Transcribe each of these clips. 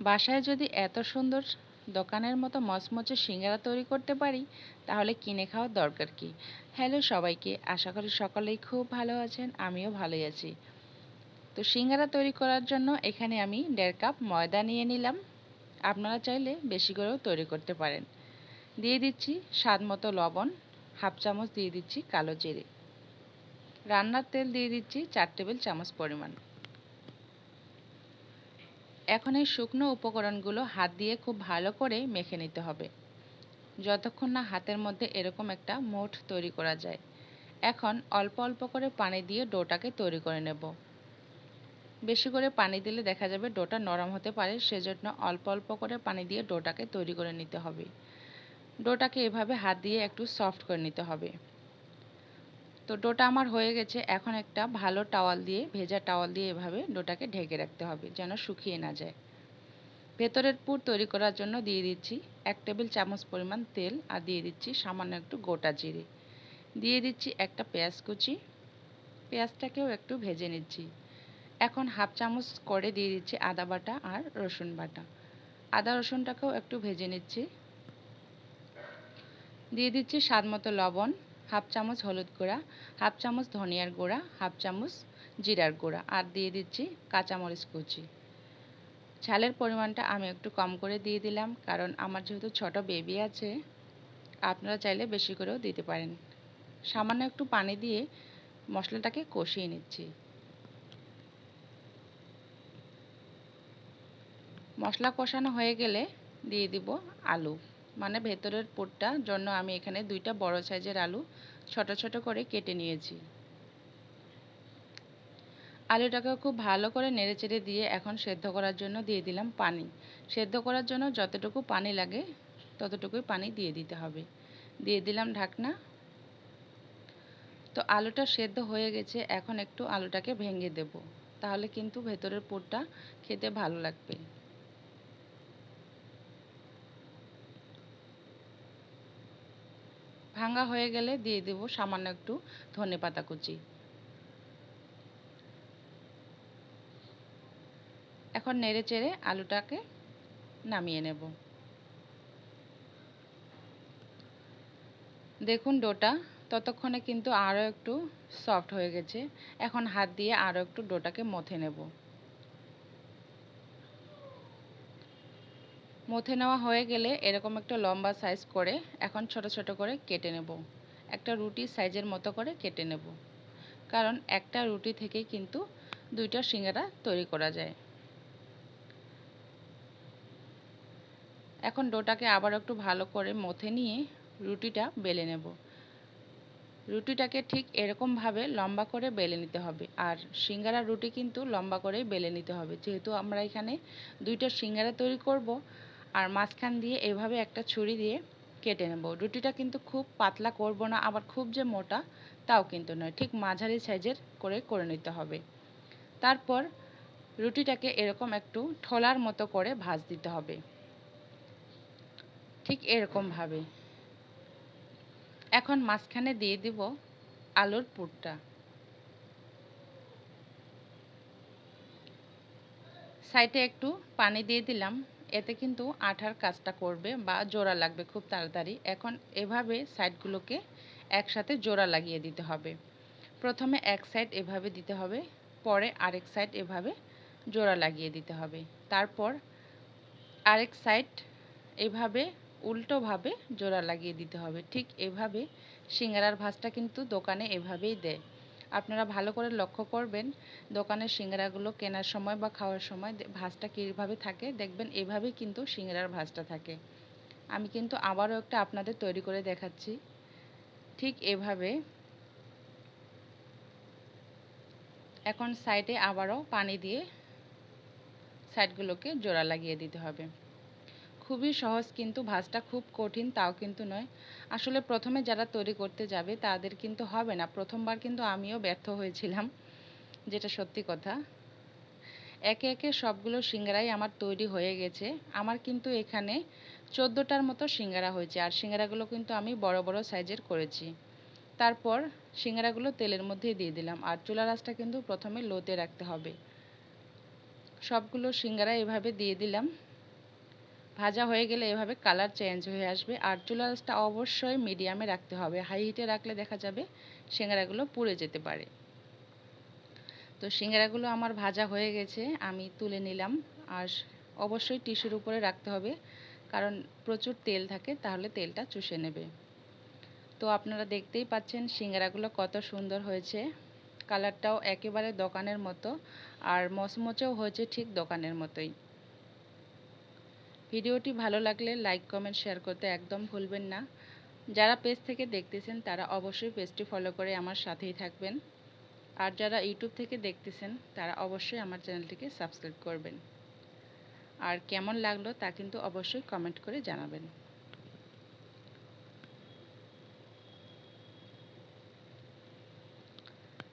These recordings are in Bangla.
বাসায় যদি এত সুন্দর দোকানের মতো মচমচে সিঙ্গারা তৈরি করতে পারি, তাহলে কিনে খাওয়ার দরকার কি? হ্যালো সবাইকে, আশা করি সকলেই খুব ভালো আছেন, আমিও ভালোই আছি। তো সিঙ্গারা তৈরি করার জন্য এখানে আমি দেড় কাপ ময়দা নিয়ে নিলাম। আপনারা চাইলে বেশি করেও তৈরি করতে পারেন। দিয়ে দিচ্ছি স্বাদ মতো লবণ, হাফ চামচ দিয়ে দিচ্ছি কালো জিরে। রান্নার তেল দিয়ে দিচ্ছি চার টেবিল চামচ পরিমাণ। এখন এই শুকনো উপকরণগুলো হাত দিয়ে খুব ভালো করে মেখে নিতে হবে। যতক্ষণ না হাতের মধ্যে এরকম একটা মোট তৈরি করা যায়। এখন অল্প অল্প করে পানি দিয়ে ডোটাকে তৈরি করে নেব। বেশি করে পানি দিলে দেখা যাবে ডোটা নরম হতে পারে, সেজন্য অল্প অল্প করে পানি দিয়ে ডোটাকে তৈরি করে নিতে হবে। ডোটাকে এভাবে হাত দিয়ে একটু সফট করে নিতে হবে। তো ডোটা আমার হয়ে গেছে। এখন একটা ভালো টাওয়াল দিয়ে, ভেজা টাওয়াল দিয়ে এভাবে ডোটাকে ঢেকে রাখতে হবে, যেন শুকিয়ে না যায়। ভেতরের পুর তৈরি করার জন্য দিয়ে দিচ্ছি এক টেবিল চামচ পরিমাণ তেল আর দিয়ে দিচ্ছি সামান্য একটু গোটা জিরে। দিয়ে দিচ্ছি একটা পেঁয়াজ কুচি। পেঁয়াজটাকেও একটু ভেজে নিচ্ছি। এখন হাফ চামচ করে দিয়ে দিচ্ছি আদা বাটা আর রসুন বাটা। আদা রসুনটাকেও একটু ভেজে নিচ্ছি। দিয়ে দিচ্ছি স্বাদ মতো লবণ। হাফ চামচ হলুদ গুঁড়া, হাফ চামচ ধনিয়ার গুঁড়া, হাফ চামচ জিরার গুঁড়া আর দিয়ে দিচ্ছি কাঁচামরিচ কুচি। ঝালের পরিমাণটা আমি একটু কম করে দিয়ে দিলাম কারণ আমার যেহেতু ছোট বেবি আছে, আপনারা চাইলে বেশি করেও দিতে পারেন। সামান্য একটু পানি দিয়ে মশলাটাকে কষিয়ে নিচ্ছি। মশলা কষানো হয়ে গেলে দিয়ে দিব আলু। মানে ভেতরের পুরটার জন্য আমি এখানে দুইটা বড় সাইজের আলু ছোট ছোট করে কেটে নিয়েছি। আলুটাকে খুব ভালো করে নেড়েচেড়ে দিয়ে এখন সেদ্ধ করার জন্য দিয়ে দিলাম পানি। সেদ্ধ করার জন্য যতটুকু পানি লাগে, ততটুকুই পানি দিয়ে দিতে হবে। দিয়ে দিলাম ঢাকনা। তো আলুটা সেদ্ধ হয়ে গেছে, এখন একটু আলুটাকে ভেঙে দেব। তাহলে কিন্তু ভেতরের পুরটা খেতে ভালো লাগবে। ভাঙা হয়ে গেলে দিয়ে দেব সামান্য একটু ধনে পাতা কুচি। এখন নেড়ে চেড়ে আলুটাকে নামিয়ে নেব। দেখুন ডোটা ততক্ষণে কিন্তু আরও একটু সফট হয়ে গেছে। এখন হাত দিয়ে আরও একটু ডোটাকে মথে নেব। মথে নেওয়া হয়ে গেলে এরকম একটা লম্বা সাইজ করে এখন ছোট ছোট করে কেটে নেব। একটা রুটি সাইজের মতো করে কেটে নেব। কারণ একটা রুটি থেকে কিন্তু দুইটা সিঙ্গারা তৈরি করা যায়। এখন ডোটাকে আবার একটু ভালো করে মথে নিয়ে রুটিটা বেলে নেব। রুটিটাকে ঠিক এরকমভাবে লম্বা করে বেলে নিতে হবে। আর সিঙ্গারা রুটি কিন্তু লম্বা করেই বেলে নিতে হবে। যেহেতু আমরা এখানে দুইটা সিঙ্গারা তৈরি করব আর মাঝখান দিয়ে এভাবে একটা ছুরি দিয়ে কেটে নেব। রুটিটা কিন্তু খুব পাতলা করব না, আবার খুব যে মোটা তাও কিন্তু নয়, ঠিক মাঝারি সাইজের করে করে নিতে হবে। তারপর রুটিটাকে এরকম একটু ঠোলার মতো করে ভাজ দিতে হবে। ঠিক এরকমভাবে এখন মাঝখানে দিয়ে দিব আলুর পুরটা। সাইডে একটু পানি দিয়ে দিলাম। এতে কিন্তু আঠার কাজটা করবে বা জোড়া লাগবে খুব তাড়াতাড়ি। এখন এভাবে সাইডগুলোকে একসাথে জোড়া লাগিয়ে দিতে হবে। প্রথমে এক সাইড এভাবে দিতে হবে, পরে আরেক সাইড এভাবে জোড়া লাগিয়ে দিতে হবে। তারপর আরেক সাইড এভাবে উল্টোভাবে জোড়া লাগিয়ে দিতে হবে। ঠিক এভাবে সিঙ্গারার ভাজটা কিন্তু দোকানে এভাবেই দেয়। আপনারা ভালো করে লক্ষ্য করবেন দোকানের সিঙ্গারাগুলো কেনার সময় বা খাওয়ার সময় ভাজটা কীভাবে থাকে, দেখবেন এভাবেই কিন্তু সিঙ্গারার ভাজটা থাকে। আমি কিন্তু আবারও একটা আপনাদের তৈরি করে দেখাচ্ছি। ঠিক এভাবে এখন সাইডে আবারও পানি দিয়ে সাইডগুলোকে জোড়া লাগিয়ে দিতে হবে। খুবই সহজ, কিন্তু ভাজটা খুব কঠিন, তাও কিন্তু নয়। আসলে প্রথমে যারা তৈরি করতে যাবে, তাদের কিন্তু হবে না। প্রথমবার কিন্তু আমিও ব্যর্থ হয়েছিলাম, যেটা সত্যি কথা। একে একে সবগুলো সিঙ্গারাই আমার তৈরি হয়ে গেছে। আমার কিন্তু এখানে চোদ্দোটার মতো সিঙ্গারা হয়েছে, আর সিঙ্গারাগুলো কিন্তু আমি বড় বড় সাইজের করেছি। তারপর সিঙ্গারাগুলো তেলের মধ্যে দিয়ে দিলাম, আর চুলা রাসটা কিন্তু প্রথমে লোতে রাখতে হবে। সবগুলো সিঙ্গারা এভাবে দিয়ে দিলাম। ভাজা হয়ে গেলে এভাবে কালার চেঞ্জ হয়ে আসবে। আর চুলাসটা অবশ্যই মিডিয়ামে রাখতে হবে। হাই হিটে রাখলে দেখা যাবে সিঙ্গারাগুলো পুড়ে যেতে পারে। তো সিঙ্গারাগুলো আমার ভাজা হয়ে গেছে, আমি তুলে নিলাম। আর অবশ্যই টিস্যুর উপরে রাখতে হবে। কারণ প্রচুর তেল থাকে, তাহলে তেলটা চুষে নেবে। তো আপনারা দেখতেই পাচ্ছেন সিঙ্গারাগুলো কত সুন্দর হয়েছে। কালারটাও একেবারে দোকানের মতো। আর মচমচেও হয়েছে ঠিক দোকানের মতোই। ভিডিওটি ভালো লাগলে লাইক, কমেন্ট, শেয়ার করতে একদম ভুলবেন না। যারা পেজ থেকে দেখতেছেন, তারা অবশ্যই পেজটি ফলো করে আমার সাথেই থাকবেন। আর যারা ইউটিউব থেকে দেখতেছেন, তারা অবশ্যই আমার চ্যানেলটিকে সাবস্ক্রাইব করবেন। আর কেমন লাগল তা কিন্তু অবশ্যই কমেন্ট করে জানাবেন।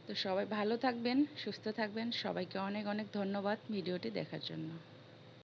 তো সবাই ভালো থাকবেন, সুস্থ থাকবেন। সবাইকে অনেক অনেক ধন্যবাদ ভিডিওটি দেখার জন্য।